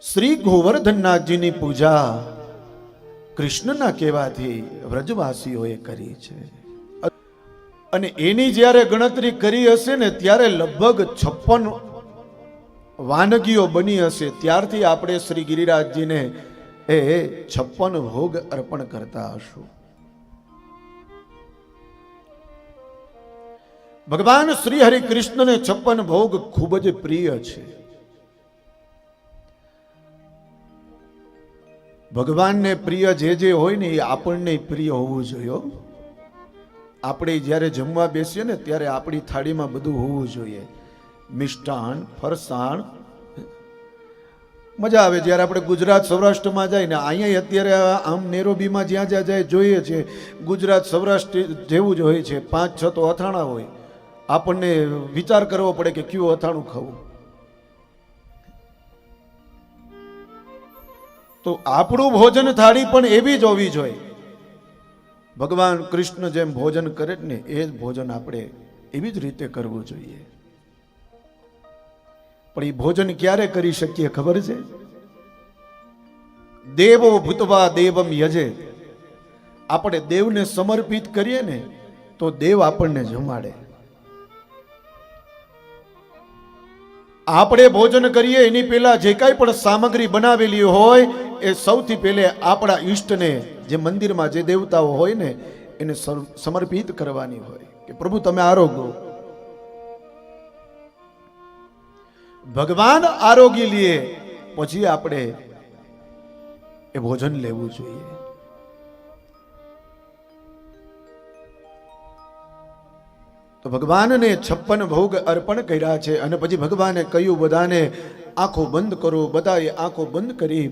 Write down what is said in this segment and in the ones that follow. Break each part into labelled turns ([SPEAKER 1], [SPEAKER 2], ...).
[SPEAKER 1] શ્રી ગોવર્ધનનાથજીની પૂજા કૃષ્ણના કહેવાથી વ્રજવાસીઓએ કરી છે. અને એની જ્યારે ગણતરી કરી હશે ને ત્યારે લગભગ છપ્પન વાનગીઓ બની હશે. ત્યારથી આપણે શ્રી ગિરિરાજજીને એ છપ્પન ભોગ અર્પણ કરતા હશું. ભગવાન શ્રી હરિ છપ્પન ભોગ ખૂબ જ પ્રિય છે. ભગવાનને પ્રિય જે જે હોય ને એ આપણને પ્રિય હોવું જોઈએ આપણે જ્યારે જમવા બેસીએ ને ત્યારે આપણી થાળીમાં બધું હોવું જોઈએ. મિષ્ટાન, ફરસાણ. મજા આવે જ્યારે આપણે ગુજરાત સૌરાષ્ટ્રમાં જાય ને અહીંયા અત્યારે આમ નેરોબીમાં જ્યાં જ્યાં જાય જોઈએ છે, ગુજરાત સૌરાષ્ટ્ર જેવું જ હોય છે. પાંચ છ તો અથાણા હોય. આપણને વિચાર કરવો પડે કે કયું અથાણું ખાવું. તો આપણું ભોજન થાળી પણ એવી જ હોવી જોઈએ. ભગવાન કૃષ્ણ જેમ ભોજન કરે ને, એ જ ભોજન આપણે એવી જ રીતે કરવું જોઈએ. પણ એ ભોજન ક્યારે કરી શકીએ ખબર છે? દેવો ભૂતવા દેવમ યજે. આપણે દેવને સમર્પિત કરીએ ને, તો દેવ આપણને જમાડે. આપણે ભોજન કરીએ, એની પહેલા જે કાંઈ પણ સામગ્રી બનાવેલી હોય, એ સૌથી પહેલે આપણા ઈષ્ટને, જે મંદિરમાં જે દેવતાઓ હોય ને, એને સમર્પિત કરવાની હોય. કે પ્રભુ, તમે આરોગ્યો ભગવાન આરોગી લઈએ પછી આપણે એ ભોજન લેવું જોઈએ. ભગવાનને છપ્પન ભોગ અર્પણ કર્યા છે અને પછી ભગવાને કહ્યું, બધાને આંખો બંધ કરો, બધાએ આંખો બંધ કરી.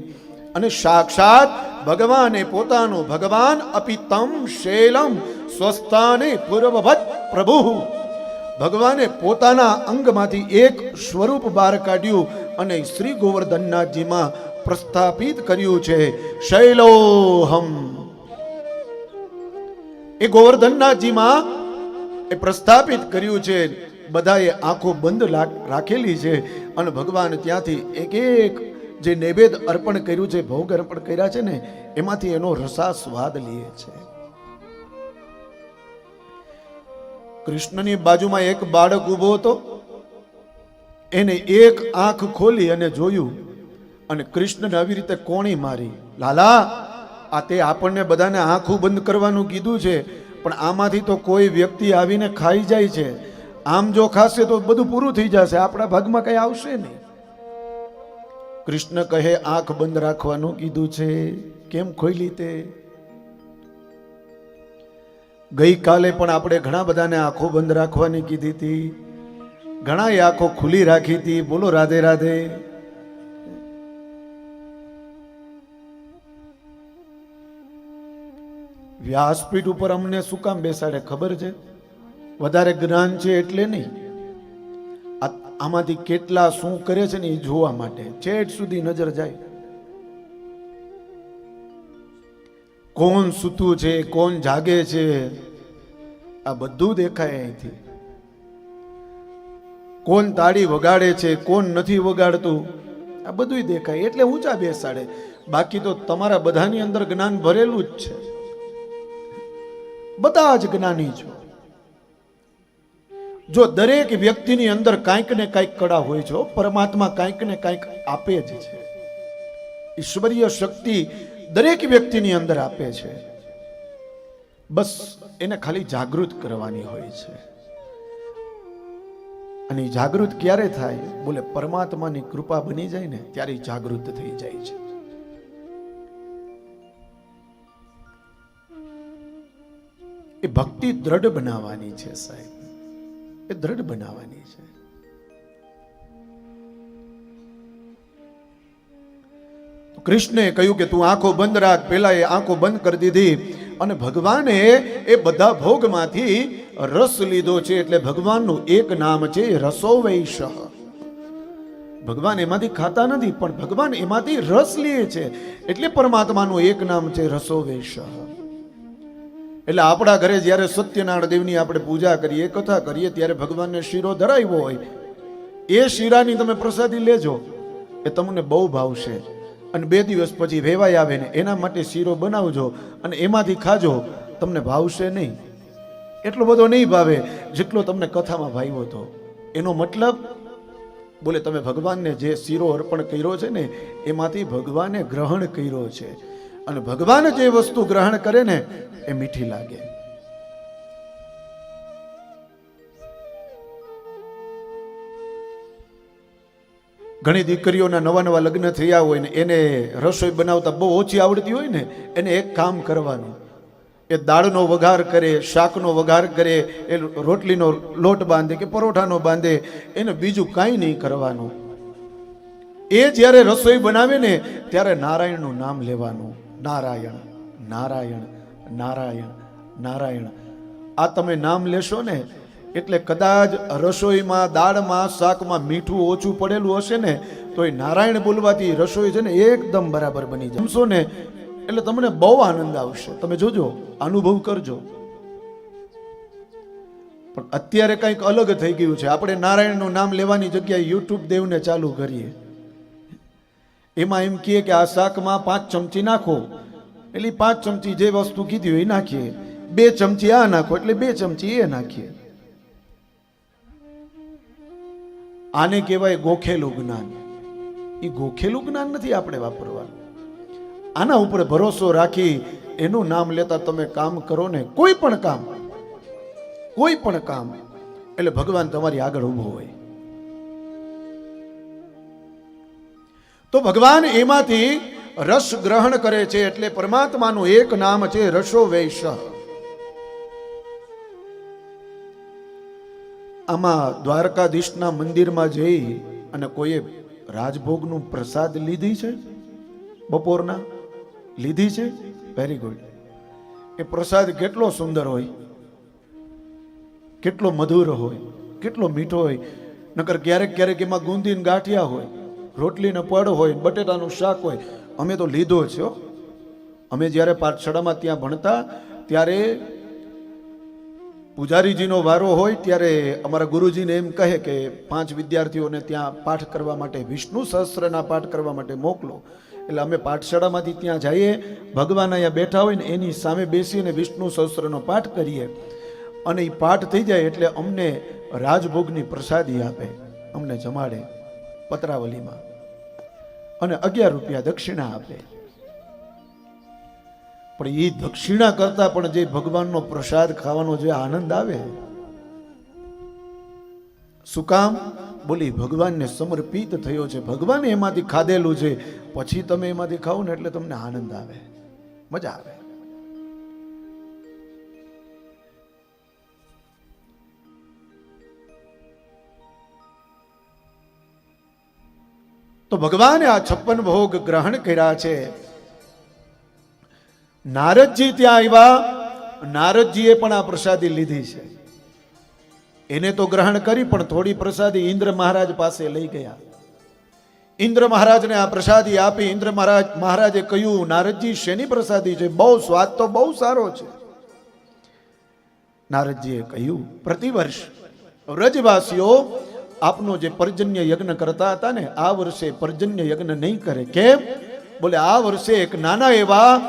[SPEAKER 1] અને સાક્ષાત ભગવાને પોતાનું ભગવાન અપિતમ શૈલમ સ્વસ્થાને પૂર્વવત પ્રભુ. ભગવાને પોતાના અંગમાંથી એક સ્વરૂપ બહાર કાઢ્યું અને શ્રી ગોવર્ધનનાથજીમાં પ્રસ્થાપિત કર્યું છે, શૈલોહમ. એ ગોવર્ધનનાથજીમાં એ પ્રસ્થાપિત કર્યું છે. બધાએ આંખો બંધ રાખેલી છે અને ભગવાન ત્યાંથી એક એક જે નૈવેદ અર્પણ કર્યું છે, ભોગ અર્પણ કર્યા છે ને, એમાંથી એનો રસા સ્વાદ લે છે. કૃષ્ણની બાજુમાં એક બાળક ઊભો હતો. એને એક આંખ ખોલી અને જોયું અને કૃષ્ણને આવી રીતે કોણી મારી, લાલા, આ તે આપણને બધાને આંખું બંધ કરવાનું કીધું છે. પણ આમાંથી તો કોઈ વ્યક્તિ આવીને ખાઈ જાય છે. આમ જો ખાશે તો બધું પૂરું થઈ જશે. આપણા ભાગમાં કઈ આવશે નહીં. કૃષ્ણ કહે, આંખ બંધ રાખવાનું કીધું છે. કેમ ખોલી તે? ગઈકાલે પણ આપણે ઘણા બધાને આંખો બંધ રાખવાની કીધી હતી. ઘણાએ આંખો ખુલ્લી રાખી હતી. બોલો, રાધે રાધે. વ્યાસપીઠ ઉપર અમને શું કામ બેસાડે ખબર છે? વધારે જ્ઞાન છે એટલે નહીં. આમાંથી કેટલા શું કરે છે ને એ જોવા માટે છેટ સુધી નજર જાય. કોણ સૂતું છે, કોણ જાગે છે, આ બધું દેખાય અહીંથી. કોણ તાળી વગાડે છે, કોણ નથી વગાડતું, આ બધું દેખાય. એટલે ઊંચા બેસાડે. બાકી તો તમારા બધાની અંદર જ્ઞાન ભરેલું જ છે. બધા જ જ્ઞાની છો. જો દરેક વ્યક્તિની અંદર કાંઈક ને કાંઈક કળા હોય છે પરમાત્મા કાંઈક ને કાંઈક આપે જ છે. ઈશ્વરીય શક્તિ દરેક વ્યક્તિની અંદર આપે છે. બસ એને ખાલી જાગૃત કરવાની હોય છે. અને જાગૃત ક્યારે થાય? બોલે પરમાત્માની કૃપા બની જાય ને ત્યારે જાગૃત થઈ જાય છે. એ ભક્તિ દ્રઢ બનાવવાની છે સાહેબ. એ દ્રઢ બનાવવાની છે. કૃષ્ણે કહ્યું કે તું આંખો બંધ રાખ પેલા એ આંખો બંધ કરી દીધી અને ભગવાને એ બધા ભોગમાંથી રસ લીધો છે એટલે ભગવાનનું એક નામ છે રસો વૈશ ભગવાન એમાંથી ખાતા નથી, પણ ભગવાન એમાંથી રસ લે છે. એટલે પરમાત્માનું એક નામ છે રસો વૈશ એટલે આપણા ઘરે જ્યારે સત્યનારાયણ દેવની આપણે પૂજા કરીએ, કથા કરીએ, ત્યારે ભગવાનને શીરો ધરાવ્યો હોય. એ શીરાની તમે પ્રસાદી લેજો. એ તમને બહુ ભાવશે. અને બે દિવસ પછી વેવાઈ આવે ને એના માટે શીરો બનાવજો અને એમાંથી ખાજો. તમને ભાવશે નહીં. એટલો બધો નહીં ભાવે જેટલો તમને કથામાં ભાવ્યો હતો. એનો મતલબ, બોલે તમે ભગવાનને જે શીરો અર્પણ કર્યો છે ને, એમાંથી ભગવાને ગ્રહણ કર્યો છે. અને ભગવાન જે વસ્તુ ગ્રહણ કરે ને, એ મીઠી લાગે. ઘણી દીકરીઓના નવા નવા લગ્ન થયા હોય ને, એને રસોઈ બનાવતા બહુ ઓછી આવડતી હોય ને, એને એક કામ કરવાનું. એ દાળનો વઘાર કરે, શાકનો વઘાર કરે, એ રોટલીનો લોટ બાંધે કે પરોઠાનો બાંધે, એને બીજું કાંઈ નહીં કરવાનું. એ જ્યારે રસોઈ બનાવે ને, ત્યારે નારાયણનું નામ લેવાનું. નારાયણ નારાયણ નારાયણ નારાયણ. આ તમે નામ લેશો ને, એટલે કદાચ રસોઈમાં, દાળમાં, શાકમાં મીઠું ઓછું પડેલું હશે ને, તો એ નારાયણ બોલવાથી રસોઈ છે ને એકદમ બરાબર બની જમશો ને, એટલે તમને બહુ આનંદ આવશે. તમે જોજો, અનુભવ કરજો. પણ અત્યારે કંઈક અલગ થઈ ગયું છે. આપણે નારાયણનું નામ લેવાની જગ્યાએ યુટ્યુબ દેવને ચાલુ કરીએ. એમાં એમ કહીએ કે આ શાકમાં પાંચ ચમચી નાખો. એટલે પાંચ ચમચી જે વસ્તુ કીધી હોય એ નાખીએ. બે ચમચી આ નાખો એટલે બે ચમચી એ નાખીએ. આને કહેવાય ગોખેલું જ્ઞાન. એ ગોખેલું જ્ઞાન નથી આપણે વાપરવાનું. આના ઉપર ભરોસો રાખી એનું નામ લેતા તમે કામ કરો ને કોઈ પણ કામ, કોઈ પણ કામ, એટલે ભગવાન તમારી આગળ ઊભો હોય. તો ભગવાન એમાંથી રસ ગ્રહણ કરે છે એટલે પરમાત્માનું એક નામ છે રસો આમાં દ્વારકાધીશના મંદિરમાં જઈ અને કોઈએ રાજભોગનું પ્રસાદ લીધી છે? બપોરના? લીધી છે? વેરી ગુડ એ પ્રસાદ કેટલો સુંદર હોય. કેટલો મધુર હોય. કેટલો મીઠો હોય. નકર ક્યારેક ક્યારેક એમાં ગુંદીન ગાંઠિયા હોય. રોટલીનો પડ હોય, બટેટાનું શાક હોય, અમે તો લીધો છે. અમે જ્યારે પાઠશાળામાં ત્યાં ભણતા, ત્યારે પૂજારીજીનો વારો હોય, ત્યારે અમારા ગુરુજીને એમ કહે કે, પાંચ વિદ્યાર્થીઓને ત્યાં પાઠ કરવા માટે, વિષ્ણુ સહસ્ત્રના પાઠ કરવા માટે મોકલો. એટલે અમે પાઠશાળામાંથી ત્યાં જઈએ, ભગવાન અહીંયા બેઠા હોય ને, એની સામે બેસીને વિષ્ણુ સહસ્ત્રનો પાઠ કરીએ. અને એ પાઠ થઈ જાય એટલે અમને રાજભોગની પ્રસાદી આપે, અમને જમાડે. પતરાવલીમાં અને અગિયાર રૂપિયા દક્ષિણા આપે. પણ એ દક્ષિણા કરતા પણ જે ભગવાનનો પ્રસાદ ખાવાનો જે આનંદ આવે, શું કામ? બોલી, ભગવાનને સમર્પિત થયો છે. ભગવાને એમાંથી ખાધેલું છે. પછી તમે એમાંથી ખાઓ ને એટલે તમને આનંદ આવે. મજા આવે. તો ભગવાને આ છપ્પન ભોગ ગ્રહણ કર્યા છે. નારદજી ત્યાં આવ્યા, નારદજીએ પણ આ પ્રસાદી લીધી છે. એને તો ગ્રહણ કરી પણ થોડી પ્રસાદી ઇન્દ્ર મહારાજ પાસે લઈ ગયા. ઇન્દ્ર મહારાજને આ પ્રસાદી આપી, ઇન્દ્ર મહારાજ, મહારાજે કહ્યું, નારદજી, શેની પ્રસાદી છે? બહુ સ્વાદ તો બહુ સારો છે. નારદજીએ કહ્યું, પ્રતિવર્ષ, વ્રજવાસીઓ આપનો જે પર્જન્ય યજ્ઞ કરતા હતા ને, આ વર્ષે પર્જન્ય યજ્ઞ નહીં કરે. કેમ? બોલે, આ વર્ષે એક નાના એવા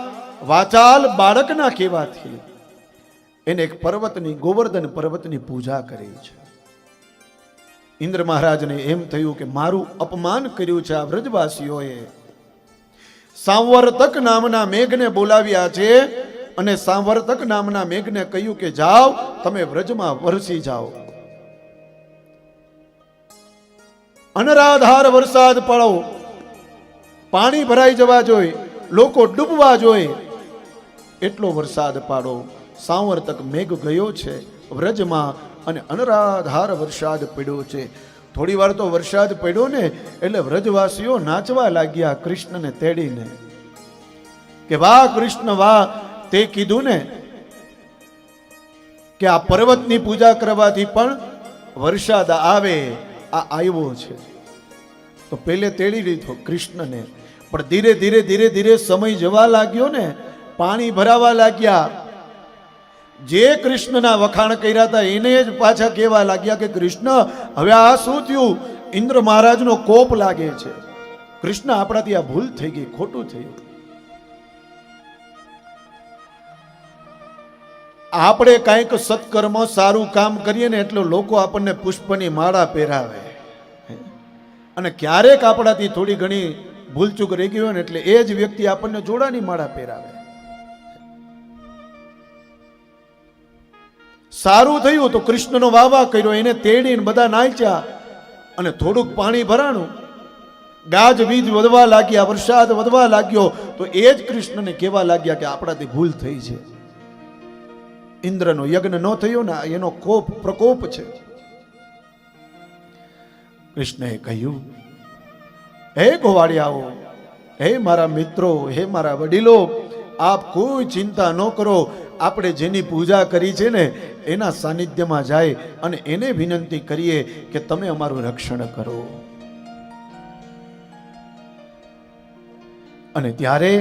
[SPEAKER 1] વાચાલ બાળકના કહેવાથી એને એક પર્વતની, ગોવર્ધન પર્વતની પૂજા કરી છે. ઇન્દ્ર મહારાજને એમ થયું કે મારું અપમાન કર્યું છે આ વ્રજવાસીઓએ. સાંવર્તક નામના મેઘને બોલાવ્યા છે અને સાંવર્તક નામના મેઘને કહ્યું કે જાઓ, તમે વ્રજમાં વરસી જાઓ. અનરાધાર વરસાદ પડો. પાણી ભરાઈ જવા જોઈએ લોકો ડૂબવા જોઈએ એટલો વરસાદ પાડો. સાંવર્તક મેઘ ગયો છે વ્રજમાં અને અનરાધાર વરસાદ પડ્યો છે. થોડી વાર તો વરસાદ પડ્યો ને, એટલે વ્રજવાસીઓ નાચવા લાગ્યા કૃષ્ણને તેડીને. કે વાહ કૃષ્ણ, વાહ, તે કીધું ને કે આ પર્વતની પૂજા કરવાથી પણ વરસાદ આવે. આ આવ્યો છે. તો પહેલે તેડી લીધો કૃષ્ણને. પણ ધીરે ધીરે ધીરે ધીરે સમય જવા લાગ્યો ને, પાણી ભરાવા લાગ્યા. જે કૃષ્ણના વખાણ કર્યા હતા એને જ પાછા કહેવા લાગ્યા કે, કૃષ્ણ, હવે આ શું થયું? ઇન્દ્ર મહારાજનો કોપ લાગે છે. કૃષ્ણ આપણાથી આ ભૂલ થઈ ગઈ, ખોટું થયું. આપણે કાંઈક સત્કર્મ, સારું કામ કરીએ ને એટલે લોકો આપણને પુષ્પની માળા પહેરાવે. અને ક્યારેક આપણાથી થોડી ઘણી ભૂલચૂક રહી ગઈ હોય ને એટલે એ જ વ્યક્તિ આપણને જોડાની માળા પહેરાવે. સારું થયું તો કૃષ્ણનો વાવા કર્યો, એને તેડીને બધા નાચ્યા અને થોડુંક પાણી ભરાણું. ગાજ બીજ વધવા લાગ્યા, વરસાદ વધવા લાગ્યો, તો એ જ કૃષ્ણને કહેવા લાગ્યા કે આપણાથી ભૂલ થઈ છે. ઇન્દ્રનો યજ્ઞ ન થયો ને, એનો કોપ, પ્રકોપ છે. કૃષ્ણએ કહ્યું, હે ગોવાળિયાઓ હે મારા મિત્રો, હે મારા વડીલો, આપ કોઈ ચિંતા ન કરો. આપણે જેની પૂજા કરી છે ને, એના સાનિધ્યમાં જાય અને એને વિનંતી કરીએ કે તમે અમારું રક્ષણ કરો. અને ત્યારે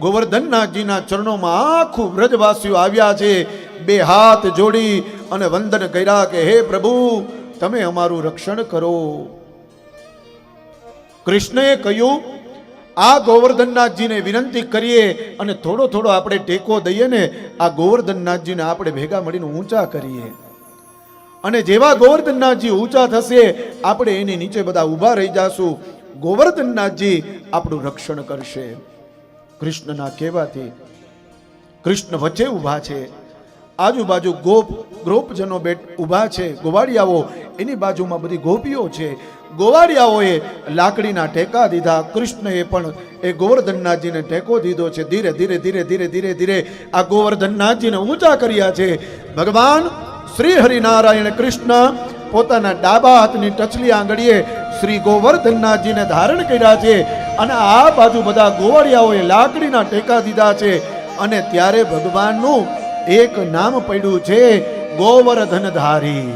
[SPEAKER 1] ગોવર્ધનનાથજીના ચરણોમાં આખું વ્રજવાસીઓ આવ્યા છે, બે હાથ જોડી અને વંદન કર્યા કે, હે પ્રભુ તમે અમારું રક્ષણ કરો. કૃષ્ણએ કહ્યું, આ ગોવર્ધનનાથજીને વિનંતી કરીએ અને થોડો થોડો આપણે ટેકો દઈએ ને, આ ગોવર્ધનનાથજીને આપણે ભેગા મળીને ઊંચા કરીએ. અને જેવા ગોવર્ધનનાથજી ઊંચા થશે, આપણે એની નીચે બધા ઊભા રહી જાશું. ગોવર્ધનનાથજી આપણું રક્ષણ કરશે. કૃષ્ણના કહેવાથી કૃષ્ણ વચ્ચે ઊભા છે. આજુબાજુ ગોપ, ગોપજનો બેટ ઊભા છે, ગોવાળિયાઓ, એની બાજુમાં બધી ગોપીઓ છે. ગોવાળિયાઓએ લાકડીના ટેકા દીધા, કૃષ્ણએ પણ એ ગોવર્ધનનાથજીને ટેકો દીધો છે. ધીરે ધીરે ધીરે ધીરે ધીરે ધીરે આ ગોવર્ધનનાથજીને ઊંચા કર્યા છે. ભગવાન શ્રી હરિનારાયણ કૃષ્ણ પોતાના ડાબા હાથની ટચલી આંગળીએ શ્રી ગોવર્ધનનાથજીને ધારણ કર્યા છે અને આ બાજુ બધા ગોવાળિયાઓએ લાકડીના ટેકા દીધા છે અને ત્યારે ભગવાનનું એક નામ પડ્યું છે ગોવર્ધનધારી.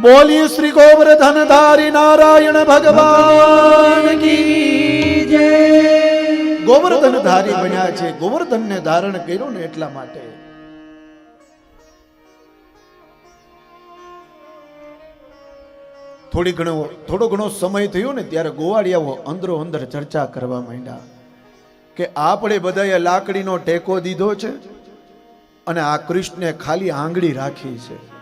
[SPEAKER 1] બોલી શ્રી ગોવર્ધનધારી નારાયણ ભગવાન કી
[SPEAKER 2] જય.
[SPEAKER 1] ગોવર્ધનધારી બન્યા છે. ગોવર્ધનને ધારણ કર્યું ને એટલા માટે. થોડી ઘણો, થોડો ઘણો સમય થયો ને ત્યારે ગોવાળિયાઓ અંદરો અંદર ચર્ચા કરવા માંડ્યા. કે આપણે બધાએ લાકડીનો ટેકો દીધો છે અને આ કૃષ્ણે ખાલી આંગળી રાખી છે.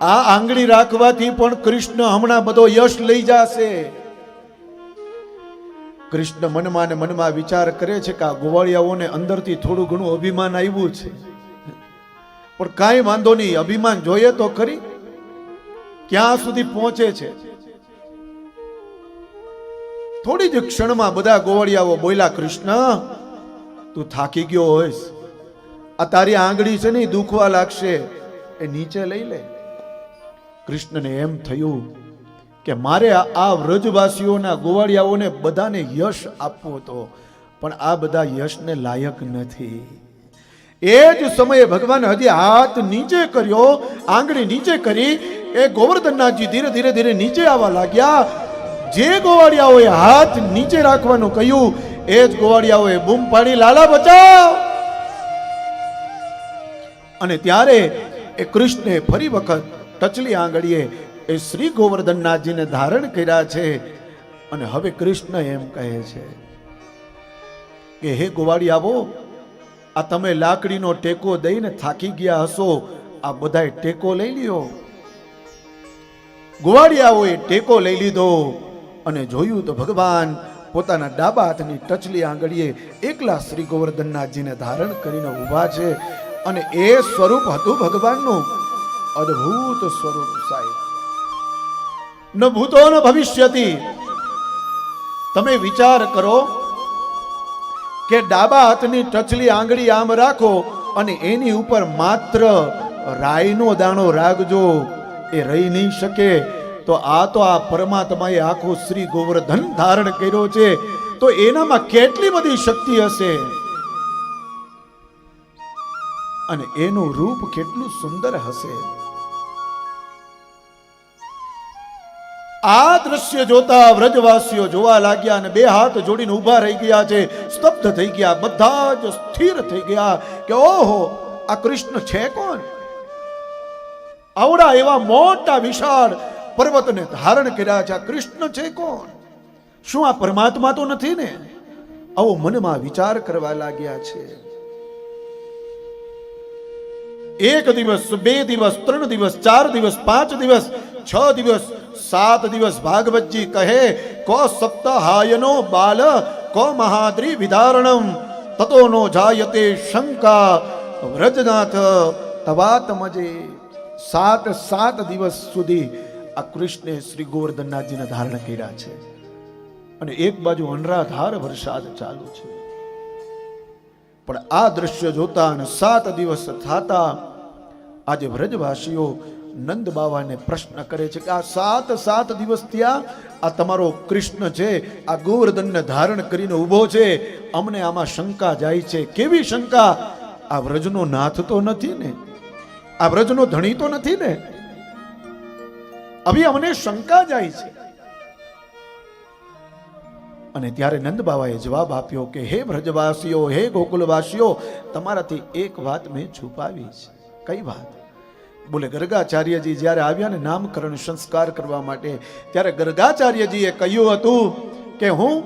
[SPEAKER 1] આ આંગળી રાખવાથી પણ કૃષ્ણ હમણાં બધો યશ લઈ જશે. કૃષ્ણ મનમાં ને મનમાં વિચાર કરે છે કે આ ગોવાળિયાઓને અંદરથી થોડું ઘણું અભિમાન આવ્યું છે. પણ કાંઈ વાંધો નહીં, અભિમાન જોઈએ તો ખરી. ક્યાં સુધી પહોંચે છે? થોડી જ ક્ષણમાં બધા ગોવાળિયાઓ બોલ્યા, કૃષ્ણ, તું થાકી ગયો હોઈશ. આ તારી આંગળી છે ને દુખવા લાગશે. એ નીચે લઈ લે. કૃષ્ણને એમ થયું કે મારે આ વ્રજવાસીઓના ગોવાળિયાઓને બધાને યશ આપવો હતો, પણ આ બધા યશને લાયક નથી. એ જ સમયે ભગવાન હજી હાથ નીચે કર્યો, આંગળી નીચે કરી, એ ગોવર્ધનનાથજી ધીરે ધીરે ધીરે નીચે આવવા લાગ્યા. જે ગોવાળિયાઓએ હાથ નીચે રાખવાનું કહ્યું, એ જ ગોવાળિયાઓએ બૂમ પાડી, લાલા, બચાવ! અને ત્યારે એ કૃષ્ણે ફરી વખત ટચલી આંગળીએ એ શ્રી ગોવર્ધનનાથજીને ધારણ કર્યા છે અને હવે કૃષ્ણ એમ કહે છે કે, હે ગોવાળિયાઓ, આ તમે લાકડીનો ટેકો દઈને થાકી ગયા હશો, આ બધાએ ટેકો લઈ લ્યો. ગોવાળિયાઓએ ટેકો લઈ લીધો. અને જોયું તો ભગવાન પોતાના ડાબા હાથની ટચલી આંગળીએ એકલા શ્રી ગોવર્ધનનાથજીને ધારણ કરીને ઊભા છે અને એ સ્વરૂપ હતું ભગવાનનું. અદ્ભુત સ્વરૂપ સાહેબ. ન ભૂતો ન ભવિષ્યથી તમે વિચાર કરો કે ડાબા હાથની ટચલી આંગળી આમ રાખો અને એની ઉપર માત્ર રાઈનો દાણો રાખજો. એ રહી નહીં શકે. તો આ તો આ પરમાત્માએ આખું શ્રી ગોવર્ધન ધારણ કર્યો છે. તો એનામાં કેટલી બધી શક્તિ હશે? અને એનું રૂપ કેટલું સુંદર હશે? આ દ્રશ્ય જોતા વ્રજવાસીઓ જોવા લાગ્યા અને બે હાથ જોડીને ઊભા રહી ગયા છે. સ્તબ્ધ થઈ ગયા, બધા જ સ્થિર થઈ ગયા કે ઓહો, આ કૃષ્ણ છે કોણ? આવડા એવા મોટા વિશાળ પર્વતને ધારણ કર્યા છે. આ કૃષ્ણ છે કોણ? શું આ પરમાત્મા તો નથી ને? આવો મનમાં વિચાર કરવા લાગ્યા છે. એક દિવસ, બે દિવસ, ત્રણ દિવસ, ચાર દિવસ, પાંચ દિવસ, છ દિવસ, સાત દિવસ ભાગવતજી કહે, કો સપ્તાહાયનો બાલ, કો મહાદ્રી વિધારણમ તતો નો જાયતે શંકા, વ્રજનાથ, તવાતમજે. સાત સાત દિવસ સુધી આ કૃષ્ણે શ્રી ગોવર્ધનનાથજીને ધારણ કર્યા છે. અને એક બાજુ અનરાધાર વરસાદ ચાલુ છે. પણ આ દ્રશ્ય જોતા અને સાત દિવસ થતા આજે વ્રજવાસીઓ નંદ બાવાને પ્રશ્ન કરે છે કે આ સાત સાત દિવસ ત્યાં આ તમારો કૃષ્ણ છે, આ ગોવર્ધનને ધારણ કરીને ઊભો છે, અમને આમાં શંકા જાય છે. કેવી શંકા? આ વ્રજનો નાથ તો નથી ને? આ વ્રજનો ધણી તો નથી ને? હવે અમને શંકા જાય છે. અને ત્યારે નંદ બાબાએ જવાબ આપ્યો કે, હે વ્રજવાસીઓ, હે ગોકુલવાસીઓ, તમારાથી એક વાત મેં છુપાવી છે. કઈ વાત? બોલે, ગર્ગાચાર્યજી જ્યારે આવ્યા ને નામકરણ સંસ્કાર કરવા માટે, ત્યારે ગર્ગાચાર્યજીએ કહ્યું હતું કે, હું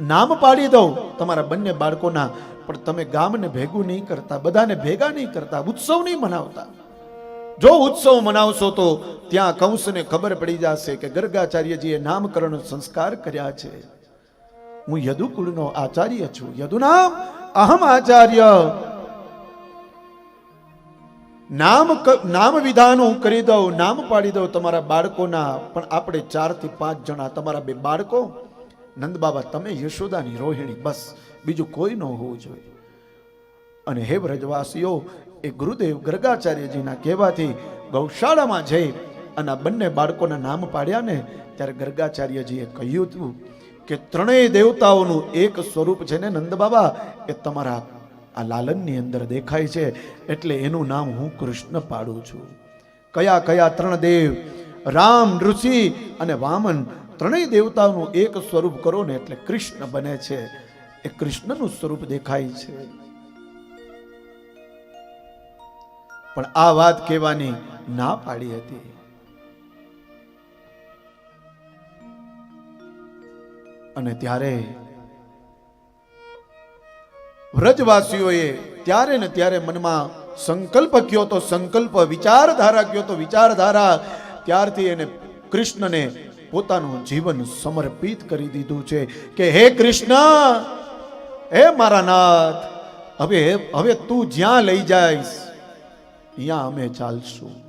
[SPEAKER 1] નામ પાડી દઉં તમારા બંને બાળકોના, પણ તમે ગામને ભેગું નહીં કરતા, બધાને ભેગા નહીં કરતા, ઉત્સવ નહીં મનાવતા. જો ઉત્સવ મનાવશો તો ત્યાં કંસને ખબર પડી જશે કે ગર્ગાચાર્યજીએ નામકરણ સંસ્કાર કર્યા છે. હું યદુકુળનો આચાર્ય છું. યદુનામ અહમ આચાર્ય. નામ નામ વિધાન હું કરી દઉં, નામ પાડી દઉં તમારા બાળકોના. પણ આપણે ચારથી પાંચ જણા, તમારા બે બાળકો? નંદ બાબા તમે યશોદાની રોહિણી, બસ. બીજું કોઈ ન હોવું જોઈએ. અને હે વ્રજવાસીઓ એ ગુરુદેવ ગર્ગાચાર્યજીના કહેવાથી ગૌશાળામાં જઈ અને બંને બાળકોના નામ પાડ્યા ને ત્યારે ગર્ગાચાર્યજીએ કહ્યું હતું કે ત્રણેય દેવતાઓનું એક સ્વરૂપ છે ને નંદ બાબા, એ તમારા આ લાલનની અંદર દેખાય છે. એટલે એનું નામ હું કૃષ્ણ પાડું છું. કયા કયા ત્રણ દેવ, રામ, ઋષિ અને વામન, ત્રણેય દેવતાઓનું એક સ્વરૂપ કરો ને એટલે કૃષ્ણ બને છે. એ કૃષ્ણનું સ્વરૂપ દેખાય છે. પણ આ વાત કહેવાની ના પાડી હતી. અને ત્યારે વ્રજવાસીઓએ ત્યારે ને ત્યારે મનમાં સંકલ્પ કયો તો સંકલ્પ, વિચારધારા કયો તો વિચારધારા, ત્યારથી એને કૃષ્ણને પોતાનું જીવન સમર્પિત કરી દીધું છે કે, હે કૃષ્ણ, હે મારા નાથ, હવે હવે તું જ્યાં લઈ જાઈશ ત્યાં અમે ચાલશું.